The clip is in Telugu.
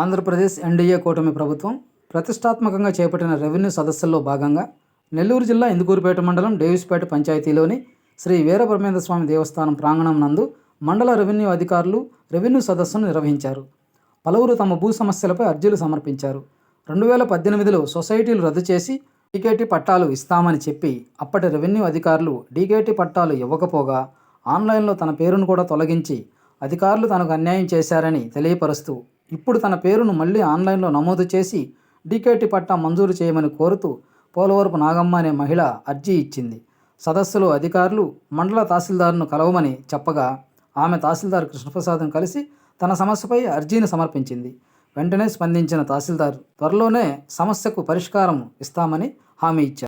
ఆంధ్రప్రదేశ్ ఎన్డీఏ కూటమి ప్రభుత్వం ప్రతిష్టాత్మకంగా చేపట్టిన రెవెన్యూ సదస్సుల్లో భాగంగా నెల్లూరు జిల్లా ఇందుకూరుపేట మండలం డేవిస్పేట పంచాయతీలోని శ్రీ వీరబ్రహ్మేంద్ర స్వామి దేవస్థానం ప్రాంగణం నందు మండల రెవెన్యూ అధికారులు రెవెన్యూ సదస్సును నిర్వహించారు. పలువురు తమ భూ సమస్యలపై అర్జీలు సమర్పించారు. రెండు వేల పద్దెనిమిదిలో సొసైటీలు రద్దు చేసి డీకేటీ పట్టాలు ఇస్తామని చెప్పి అప్పటి రెవెన్యూ అధికారులు డీకేటీ పట్టాలు ఇవ్వకపోగా ఆన్లైన్లో తన పేరును కూడా తొలగించి అధికారులు తనకు అన్యాయం చేశారని తెలియపరుస్తూ ఇప్పుడు తన పేరును మళ్ళీ ఆన్లైన్లో నమోదు చేసి డీకేటి పట్టా మంజూరు చేయమని కోరుతూ పోలవరపు నాగమ్మ అనే మహిళ అర్జీ ఇచ్చింది. సదస్సులో అధికారులు మండల తహసీల్దార్ను కలవమని చెప్పగా ఆమె తహసీల్దార్ కృష్ణప్రసాద్ను కలిసి తన సమస్యపై అర్జీని సమర్పించింది. వెంటనే స్పందించిన తహసీల్దార్ త్వరలోనే సమస్యకు పరిష్కారం ఇస్తామని హామీ ఇచ్చారు.